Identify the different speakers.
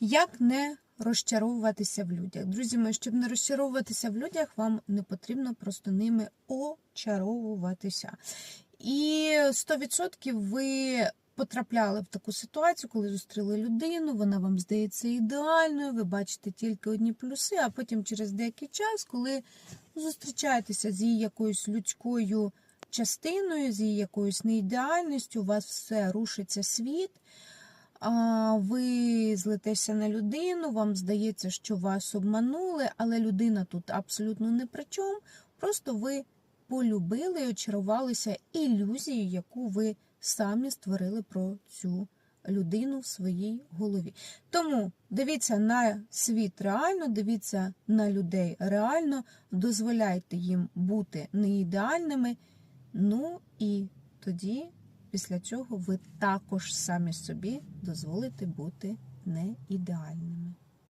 Speaker 1: Як не розчаровуватися в людях? Друзі мої, щоб не розчаровуватися в людях, вам не потрібно просто ними очаровуватися. І 100% ви потрапляли в таку ситуацію, коли зустріли людину, вона вам здається ідеальною, ви бачите тільки одні плюси, а потім через деякий час, коли зустрічаєтеся з її якоюсь людською частиною, з її якоюсь неідеальністю, у вас все рушиться світ. Ви злетеся на людину, вам здається, що вас обманули, але людина тут абсолютно не при чому. Просто ви полюбили і очарувалися ілюзією, яку ви самі створили про цю людину в своїй голові. Тому дивіться на світ реально, дивіться на людей реально, дозволяйте їм бути неідеальними. Ну і тоді, після цього, ви також самі собі дозволите бути неідеальними.